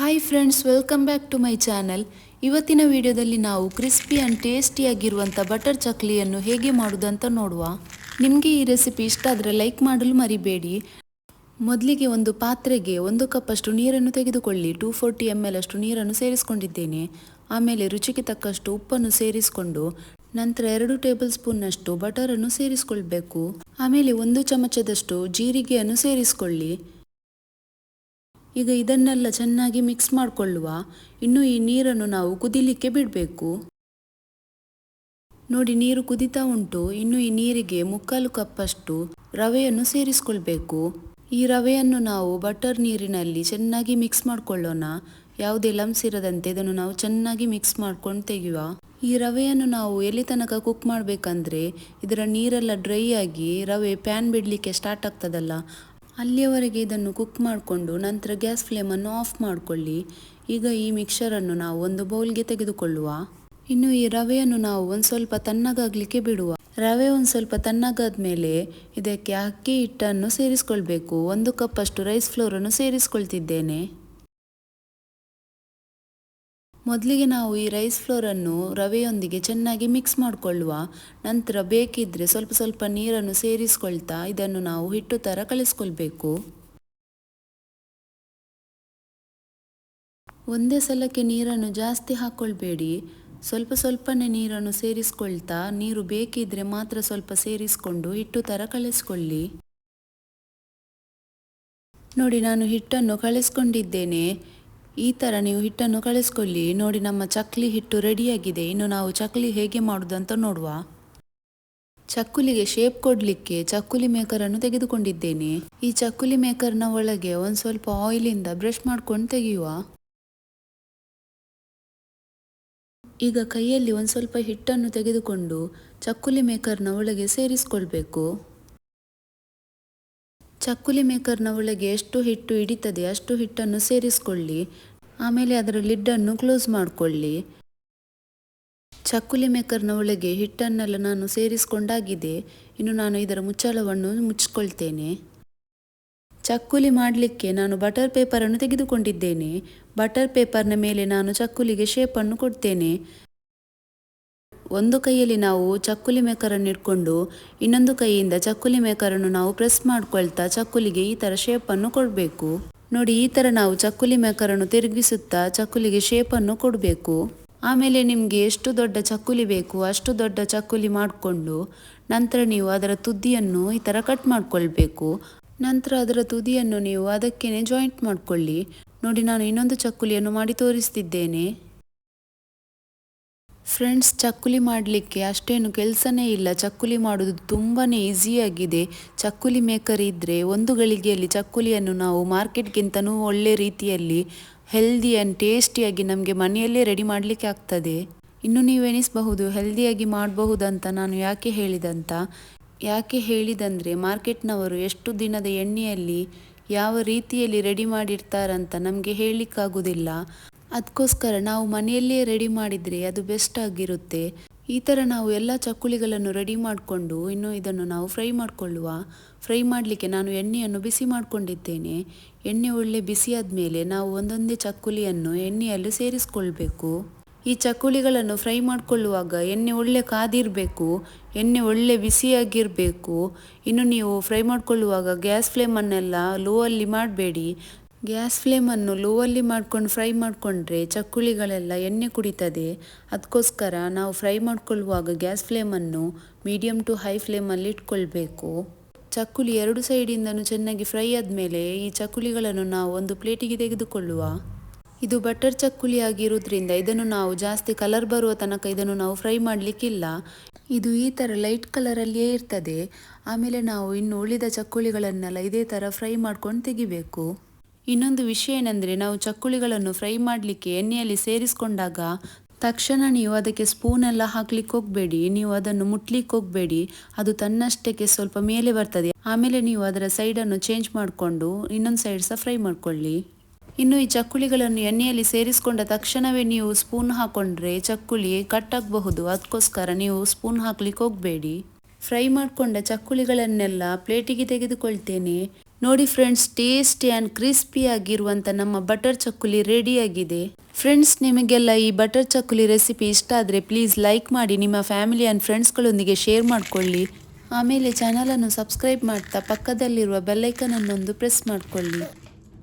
Hi friends welcome back to my channel ಇವತ್ತಿನ ವಿಡಿಯೋದಲ್ಲಿ ನಾವು ಕ್ರಿಸ್ಪಿ ಆ್ಯಂಡ್ ಟೇಸ್ಟಿಯಾಗಿರುವಂಥ ಬಟರ್ ಚಕ್ಲಿಯನ್ನು ಹೇಗೆ ಮಾಡೋದಂತ ನೋಡುವ. ನಿಮಗೆ ಈ ರೆಸಿಪಿ ಇಷ್ಟ ಆದರೆ ಲೈಕ್ ಮಾಡಲು ಮರಿಬೇಡಿ. ಮೊದಲಿಗೆ ಒಂದು ಪಾತ್ರೆಗೆ ಒಂದು ಕಪ್ಪಷ್ಟು ನೀರನ್ನು ತೆಗೆದುಕೊಳ್ಳಿ. ಟೂ ಫೋರ್ಟಿ ಎಂ ಎಲ್ ಅಷ್ಟು ನೀರನ್ನು ಸೇರಿಸ್ಕೊಂಡಿದ್ದೇನೆ. ಆಮೇಲೆ ರುಚಿಗೆ ತಕ್ಕಷ್ಟು ಉಪ್ಪನ್ನು ಸೇರಿಸಿಕೊಂಡು ನಂತರ ಎರಡು ಟೇಬಲ್ ಸ್ಪೂನ್ನಷ್ಟು ಬಟರನ್ನು ಸೇರಿಸಿಕೊಳ್ಬೇಕು. ಆಮೇಲೆ ಒಂದು ಚಮಚದಷ್ಟು ಜೀರಿಗೆಯನ್ನು ಸೇರಿಸ್ಕೊಳ್ಳಿ. ಈಗ ಇದನ್ನೆಲ್ಲ ಚೆನ್ನಾಗಿ ಮಿಕ್ಸ್ ಮಾಡಿಕೊಳ್ಳುವ. ಇನ್ನು ಈ ನೀರನ್ನು ನಾವು ಕುದಿಲಿಕ್ಕೆ ಬಿಡಬೇಕು. ನೋಡಿ, ನೀರು ಕುದಿತಾ ಉಂಟು. ಇನ್ನು ಈ ನೀರಿಗೆ ಮುಕ್ಕಾಲು ಕಪ್ಪಷ್ಟು ರವೆಯನ್ನು ಸೇರಿಸಿಕೊಳ್ಬೇಕು. ಈ ರವೆಯನ್ನು ನಾವು ಬಟರ್ ನೀರಿನಲ್ಲಿ ಚೆನ್ನಾಗಿ ಮಿಕ್ಸ್ ಮಾಡ್ಕೊಳ್ಳೋಣ. ಯಾವುದೇ ಲಮ್ಸ್ ಇರದಂತೆ ಇದನ್ನು ನಾವು ಚೆನ್ನಾಗಿ ಮಿಕ್ಸ್ ಮಾಡ್ಕೊಂಡು ತೆಗೆಯುವ. ಈ ರವೆಯನ್ನು ನಾವು ಎಲ್ಲಿ ತನಕ ಕುಕ್ ಮಾಡಬೇಕಂದ್ರೆ, ಇದರ ನೀರೆಲ್ಲ ಡ್ರೈ ಆಗಿ ರವೆ ಪ್ಯಾನ್ ಬಿಡಲಿಕ್ಕೆ ಸ್ಟಾರ್ಟ್ ಆಗ್ತದಲ್ಲ ಅಲ್ಲಿಯವರೆಗೆ ಇದನ್ನು ಕುಕ್ ಮಾಡಿಕೊಂಡು ನಂತರ ಗ್ಯಾಸ್ ಫ್ಲೇಮನ್ನು ಆಫ್ ಮಾಡಿಕೊಳ್ಳಿ. ಈಗ ಈ ಮಿಕ್ಸರನ್ನು ನಾವು ಒಂದು ಬೌಲ್ಗೆ ತೆಗೆದುಕೊಳ್ಳುವ. ಇನ್ನು ಈ ರವೆಯನ್ನು ನಾವು ಒಂದು ಸ್ವಲ್ಪ ತಣ್ಣಗಾಗಲಿಕ್ಕೆ ಬಿಡುವ. ರವೆ ಒಂದು ಸ್ವಲ್ಪ ತಣ್ಣಗಾದ ಮೇಲೆ ಇದಕ್ಕೆ ಅಕ್ಕಿ ಹಿಟ್ಟನ್ನು ಸೇರಿಸ್ಕೊಳ್ಬೇಕು. ಒಂದು ಕಪ್ಪಷ್ಟು ರೈಸ್ ಫ್ಲೋರನ್ನು ಸೇರಿಸ್ಕೊಳ್ತಿದ್ದೇನೆ. ಮೊದಲಿಗೆ ನಾವು ಈ ರೈಸ್ ಫ್ಲೋರನ್ನು ರವೆಯೊಂದಿಗೆ ಚೆನ್ನಾಗಿ ಮಿಕ್ಸ್ ಮಾಡಿಕೊಳ್ಳುವ ನಂತರ ಬೇಕಿದ್ರೆ ಸ್ವಲ್ಪ ಸ್ವಲ್ಪ ನೀರನ್ನು ಸೇರಿಸ್ಕೊಳ್ತಾ ಇದನ್ನು ನಾವು ಹಿಟ್ಟು ಥರ ಕಲಿಸ್ಕೊಳ್ಬೇಕು ಒಂದೇ ಸಲಕ್ಕೆ ನೀರನ್ನು ಜಾಸ್ತಿ ಹಾಕ್ಕೊಳ್ಬೇಡಿ ಸ್ವಲ್ಪ ಸ್ವಲ್ಪನೇ ನೀರನ್ನು ಸೇರಿಸ್ಕೊಳ್ತಾ ನೀರು ಬೇಕಿದ್ರೆ ಮಾತ್ರ ಸ್ವಲ್ಪ ಸೇರಿಸ್ಕೊಂಡು ಹಿಟ್ಟು ಥರ ಕಲಿಸ್ಕೊಳ್ಳಿ ನೋಡಿ ನಾನು ಹಿಟ್ಟನ್ನು ಕಳಿಸ್ಕೊಂಡಿದ್ದೇನೆ. ಈ ಥರ ನೀವು ಹಿಟ್ಟನ್ನು ಕಳಿಸ್ಕೊಳ್ಳಿ. ನೋಡಿ, ನಮ್ಮ ಚಕ್ಲಿ ಹಿಟ್ಟು ರೆಡಿಯಾಗಿದೆ. ಇನ್ನು ನಾವು ಚಕ್ಲಿ ಹೇಗೆ ಮಾಡೋದು ಅಂತ ನೋಡುವ. ಚಕ್ಕುಲಿಗೆ ಶೇಪ್ ಕೊಡಲಿಕ್ಕೆ ಚಕ್ಕುಲಿ ಮೇಕರನ್ನು ತೆಗೆದುಕೊಂಡಿದ್ದೇನೆ. ಈ ಚಕ್ಕುಲಿ ಮೇಕರ್ನ ಒಳಗೆ ಒಂದು ಸ್ವಲ್ಪ ಆಯಿಲಿಂದ ಬ್ರಷ್ ಮಾಡ್ಕೊಂಡು ತೆಗೆಯುವ. ಈಗ ಕೈಯಲ್ಲಿ ಒಂದು ಸ್ವಲ್ಪ ಹಿಟ್ಟನ್ನು ತೆಗೆದುಕೊಂಡು ಚಕ್ಕುಲಿ ಮೇಕರ್ನ ಒಳಗೆ ಸೇರಿಸ್ಕೊಳ್ಬೇಕು. ಚಕ್ಕುಲಿ ಮೇಕರ್ನ ಒಳಗೆ ಎಷ್ಟು ಹಿಟ್ಟು ಹಿಡಿತದೆ ಅಷ್ಟು ಹಿಟ್ಟನ್ನು ಸೇರಿಸ್ಕೊಳ್ಳಿ. ಆಮೇಲೆ ಅದರ ಲಿಡ್ಡನ್ನು ಕ್ಲೋಸ್ ಮಾಡಿಕೊಳ್ಳಿ. ಚಕ್ಕುಲಿ ಮೇಕರ್ನ ಒಳಗೆ ಹಿಟ್ಟನ್ನೆಲ್ಲ ನಾನು ಸೇರಿಸಿಕೊಂಡಾಗಿದೆ. ಇನ್ನು ನಾನು ಇದರ ಮುಚ್ಚಳವನ್ನು ಮುಚ್ಚಿಕೊಳ್ತೇನೆ ಚಕ್ಕುಲಿ ಮಾಡಲಿಕ್ಕೆ ನಾನು ಬಟರ್ ಪೇಪರನ್ನು ತೆಗೆದುಕೊಂಡಿದ್ದೇನೆ. ಬಟರ್ ಪೇಪರ್ನ ಮೇಲೆ ನಾನು ಚಕ್ಕುಲಿಗೆ ಶೇಪನ್ನು ಕೊಡ್ತೇನೆ. ಒಂದು ಕೈಯಲ್ಲಿ ನಾವು ಚಕ್ಕುಲಿ ಮೇಕರನ್ನು ಇಟ್ಕೊಂಡು, ಇನ್ನೊಂದು ಕೈಯಿಂದ ಚಕ್ಕುಲಿ ಮೇಕರನ್ನು ನಾವು ಪ್ರೆಸ್ ಮಾಡ್ಕೊಳ್ತಾ ಚಕ್ಕುಲಿಗೆ ಈ ಥರ ಶೇಪನ್ನು ಕೊಡಬೇಕು. ನೋಡಿ, ಈ ಥರ ನಾವು ಚಕ್ಕುಲಿ ಮೇಕರನ್ನು ತಿರುಗಿಸುತ್ತಾ ಚಕ್ಕುಲಿಗೆ ಶೇಪನ್ನು ಕೊಡಬೇಕು. ಆಮೇಲೆ ನಿಮಗೆ ಎಷ್ಟು ದೊಡ್ಡ ಚಕ್ಕುಲಿ ಬೇಕು, ಅಷ್ಟು ದೊಡ್ಡ ಚಕ್ಕುಲಿ ಮಾಡಿಕೊಂಡು ನಂತರ ನೀವು ಅದರ ತುದಿಯನ್ನು ಈ ಥರ ಕಟ್ ಮಾಡಿಕೊಳ್ಬೇಕು. ನಂತರ ಅದರ ತುದಿಯನ್ನು ನೀವು ಅದಕ್ಕೇನೆ ಜಾಯಿಂಟ್ ಮಾಡಿಕೊಳ್ಳಿ. ನೋಡಿ, ನಾನು ಇನ್ನೊಂದು ಚಕ್ಕುಲಿಯನ್ನು ಮಾಡಿ ತೋರಿಸ್ತಿದ್ದೇನೆ. ಫ್ರೆಂಡ್ಸ್ ಚಕ್ಕುಲಿ ಮಾಡಲಿಕ್ಕೆ ಅಷ್ಟೇನು ಕೆಲಸನೇ ಇಲ್ಲ. ಚಕ್ಕುಲಿ ಮಾಡೋದು ತುಂಬಾ ಈಸಿಯಾಗಿದೆ ಚಕ್ಕುಲಿ ಮೇಕರ್ ಇದ್ದರೆ ಒಂದು ಗಳಿಗೆಯಲ್ಲಿ ಚಕ್ಕುಲಿಯನ್ನು ನಾವು ಮಾರ್ಕೆಟ್ಗಿಂತನೂ ಒಳ್ಳೆ ರೀತಿಯಲ್ಲಿ ಹೆಲ್ದಿ ಆ್ಯಂಡ್ ಟೇಸ್ಟಿಯಾಗಿ ನಮಗೆ ಮನೆಯಲ್ಲೇ ರೆಡಿ ಮಾಡಲಿಕ್ಕೆ ಆಗ್ತದೆ. ಇನ್ನು ನೀವು ಎನಿಸಬಹುದು ಹೆಲ್ದಿಯಾಗಿ ಮಾಡಬಹುದಂತ ನಾನು ಯಾಕೆ ಹೇಳಿದಂತ? ಯಾಕೆ ಹೇಳಿದಂದರೆ ಮಾರ್ಕೆಟ್ನವರು ಎಷ್ಟು ದಿನದ ಎಣ್ಣೆಯಲ್ಲಿ ಯಾವ ರೀತಿಯಲ್ಲಿ ರೆಡಿ ಮಾಡಿರ್ತಾರಂತ ನಮಗೆ ಹೇಳಲಿಕ್ಕಾಗೋದಿಲ್ಲ. ಅದಕ್ಕೋಸ್ಕರ ನಾವು ಮನೆಯಲ್ಲೇ ರೆಡಿ ಮಾಡಿದರೆ ಅದು ಬೆಸ್ಟ್ ಆಗಿರುತ್ತೆ. ಈ ಥರ ನಾವು ಎಲ್ಲ ಚಕ್ಕುಲಿಗಳನ್ನು ರೆಡಿ ಮಾಡಿಕೊಂಡು ಇನ್ನು ಇದನ್ನು ನಾವು ಫ್ರೈ ಮಾಡಿಕೊಳ್ಳುವ. ಫ್ರೈ ಮಾಡಲಿಕ್ಕೆ ನಾನು ಎಣ್ಣೆಯನ್ನು ಬಿಸಿ ಮಾಡಿಕೊಂಡಿದ್ದೇನೆ. ಎಣ್ಣೆ ಒಳ್ಳೆ ಬಿಸಿಯಾದ ಮೇಲೆ ನಾವು ಒಂದೊಂದೇ ಚಕ್ಕುಲಿಯನ್ನು ಎಣ್ಣೆಯಲ್ಲಿ ಸೇರಿಸಿಕೊಳ್ಬೇಕು. ಈ ಚಕ್ಕುಲಿಗಳನ್ನು ಫ್ರೈ ಮಾಡಿಕೊಳ್ಳುವಾಗ ಎಣ್ಣೆ ಒಳ್ಳೆ ಕಾದಿರಬೇಕು, ಎಣ್ಣೆ ಒಳ್ಳೆ ಬಿಸಿಯಾಗಿರಬೇಕು. ಇನ್ನು ನೀವು ಫ್ರೈ ಮಾಡಿಕೊಳ್ಳುವಾಗ ಗ್ಯಾಸ್ ಫ್ಲೇಮನ್ನೆಲ್ಲ ಲೋ ಅಲ್ಲಿ ಮಾಡಬೇಡಿ. ಗ್ಯಾಸ್ ಫ್ಲೇಮನ್ನು ಲೋವಲ್ಲಿ ಮಾಡ್ಕೊಂಡು ಫ್ರೈ ಮಾಡಿಕೊಂಡ್ರೆ ಚಕ್ಕುಲಿಗಳೆಲ್ಲ ಎಣ್ಣೆ ಕುಡಿತದೆ. ಅದಕ್ಕೋಸ್ಕರ ನಾವು ಫ್ರೈ ಮಾಡಿಕೊಳ್ಳುವಾಗ ಗ್ಯಾಸ್ ಫ್ಲೇಮನ್ನು ಮೀಡಿಯಮ್ ಟು ಹೈ ಫ್ಲೇಮಲ್ಲಿ ಇಟ್ಕೊಳ್ಬೇಕು. ಚಕ್ಕುಲಿ ಎರಡು ಸೈಡಿಂದನೂ ಚೆನ್ನಾಗಿ ಫ್ರೈ ಆದಮೇಲೆ ಈ ಚಕ್ಕುಲಿಗಳನ್ನು ನಾವು ಒಂದು ಪ್ಲೇಟಿಗೆ ತೆಗೆದುಕೊಳ್ಳುವ. ಇದು ಬಟರ್ ಚಕ್ಕುಲಿ ಆಗಿರೋದ್ರಿಂದ ಇದನ್ನು ನಾವು ಜಾಸ್ತಿ ಕಲರ್ ಬರುವ ತನಕ ಇದನ್ನು ನಾವು ಫ್ರೈ ಮಾಡಲಿಕ್ಕಿಲ್ಲ. ಇದು ಈ ಥರ ಲೈಟ್ ಕಲರಲ್ಲಿಯೇ ಇರ್ತದೆ. ಆಮೇಲೆ ನಾವು ಇನ್ನು ಉಳಿದ ಚಕ್ಕುಲಿಗಳನ್ನೆಲ್ಲ ಇದೇ ಥರ ಫ್ರೈ ಮಾಡ್ಕೊಂಡು ತೆಗಿಬೇಕು. ಇನ್ನೊಂದು ವಿಷಯ ಏನಂದರೆ ನಾವು ಚಕ್ಕುಳಿಗಳನ್ನು ಫ್ರೈ ಮಾಡಲಿಕ್ಕೆ ಎಣ್ಣೆಯಲ್ಲಿ ಸೇರಿಸಿಕೊಂಡಾಗ ತಕ್ಷಣ ನೀವು ಅದಕ್ಕೆ ಸ್ಪೂನ್ ಎಲ್ಲ ಹಾಕ್ಲಿಕ್ಕೆ ಹೋಗಬೇಡಿ, ನೀವು ಅದನ್ನು ಮುಟ್ಲಿಕ್ಕೆ ಹೋಗಬೇಡಿ, ಅದು ತನ್ನಷ್ಟಕ್ಕೆ ಸ್ವಲ್ಪ ಮೇಲೆ ಬರ್ತದೆ. ಆಮೇಲೆ ನೀವು ಅದರ ಸೈಡನ್ನು ಚೇಂಜ್ ಮಾಡಿಕೊಂಡು ಇನ್ನೊಂದು ಸೈಡ್ ಸಹ ಫ್ರೈ ಮಾಡ್ಕೊಳ್ಳಿ. ಇನ್ನು ಈ ಚಕ್ಕುಳಿಗಳನ್ನು ಎಣ್ಣೆಯಲ್ಲಿ ಸೇರಿಸಿಕೊಂಡ ತಕ್ಷಣವೇ ನೀವು ಸ್ಪೂನ್ ಹಾಕೊಂಡ್ರೆ ಚಕ್ಕುಳಿ ಕಟ್ ಆಗಬಹುದು. ಅದಕ್ಕೋಸ್ಕರ ನೀವು ಸ್ಪೂನ್ ಹಾಕ್ಲಿಕ್ಕೆ ಹೋಗಬೇಡಿ. ಫ್ರೈ ಮಾಡಿಕೊಂಡ ಚಕ್ಕುಳಿಗಳನ್ನೆಲ್ಲ ಪ್ಲೇಟಿಗೆ ತೆಗೆದುಕೊಳ್ತೇನೆ. ನೋಡಿ ಫ್ರೆಂಡ್ಸ್, ಟೇಸ್ಟಿ ಆ್ಯಂಡ್ ಕ್ರಿಸ್ಪಿ ಆಗಿರುವಂಥ ನಮ್ಮ ಬಟರ್ ಚಕ್ಕುಲಿ ರೆಡಿಯಾಗಿದೆ ಫ್ರೆಂಡ್ಸ್, ನಿಮಗೆಲ್ಲ ಈ ಬಟರ್ ಚಕ್ಕುಲಿ ರೆಸಿಪಿ ಇಷ್ಟ ಆದರೆ ಪ್ಲೀಸ್ ಲೈಕ್ ಮಾಡಿ, ನಿಮ್ಮ ಫ್ಯಾಮಿಲಿ ಆ್ಯಂಡ್ ಫ್ರೆಂಡ್ಸ್ಗಳೊಂದಿಗೆ ಶೇರ್ ಮಾಡಿಕೊಳ್ಳಿ. ಆಮೇಲೆ ಚಾನಲನ್ನು ಸಬ್ಸ್ಕ್ರೈಬ್ ಮಾಡ್ತಾ ಪಕ್ಕದಲ್ಲಿರುವ ಬೆಲ್ಲೈಕನನ್ನೊಂದು ಪ್ರೆಸ್ ಮಾಡಿಕೊಳ್ಳಿ.